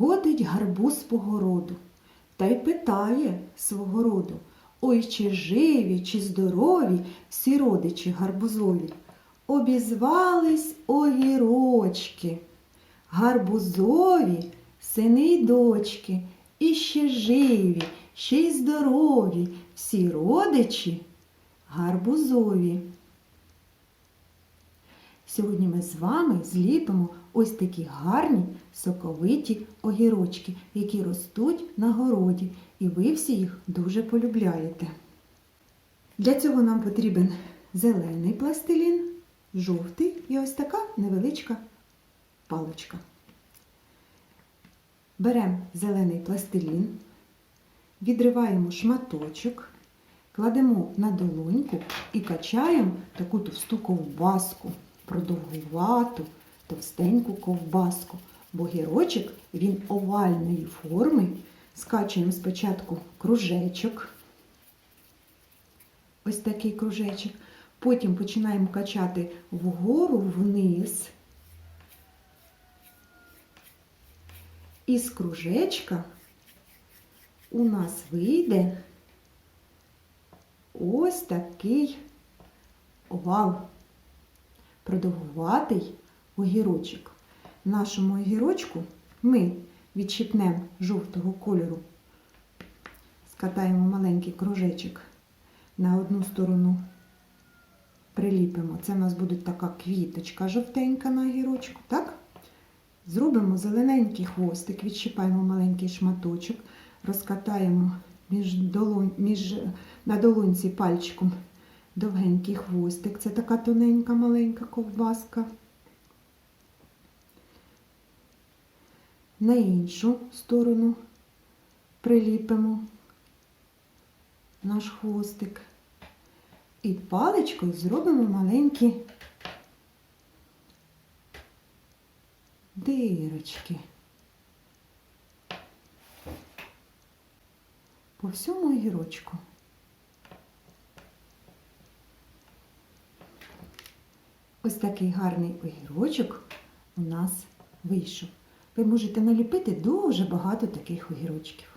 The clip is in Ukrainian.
Ходить гарбуз по городу та й питає свого роду. Ой, чи живі, чи здорові всі родичі гарбузові. Обізвались огірочки, гарбузові, сини й дочки, і ще живі, ще й здорові, всі родичі гарбузові. Сьогодні ми з вами зліпимо ось такі гарні соковиті огірочки, які ростуть на городі, і ви всі їх дуже полюбляєте. Для цього нам потрібен зелений пластилін, жовтий і ось така невеличка паличка. Беремо зелений пластилін, відриваємо шматочок, кладемо на долоньку і качаємо таку товсту ковбаску, продовгувату, товстеньку ковбаску. Бо гірочок він овальної форми. Скачуємо спочатку кружечок. Ось такий кружечок. Потім починаємо качати вгору вниз. Із кружечка у нас вийде ось такий овал, продовгуватий огірочок. Нашому огірочку ми відщипнемо жовтого кольору, скатаємо маленький кружечок на одну сторону, приліпимо. Це в нас буде така квіточка жовтенька на огірочку, так? Зробимо зелененький хвостик, відщипаємо маленький шматочок, розкатаємо між долонь, між, на долонці пальчиком довгенький хвостик. Це така тоненька маленька ковбаска. На іншу сторону приліпимо наш хвостик. І паличкою зробимо маленькі дирочки. По всьому огірочку. Ось такий гарний огірочок у нас вийшов. Ви можете наліпити дуже багато таких огірочків.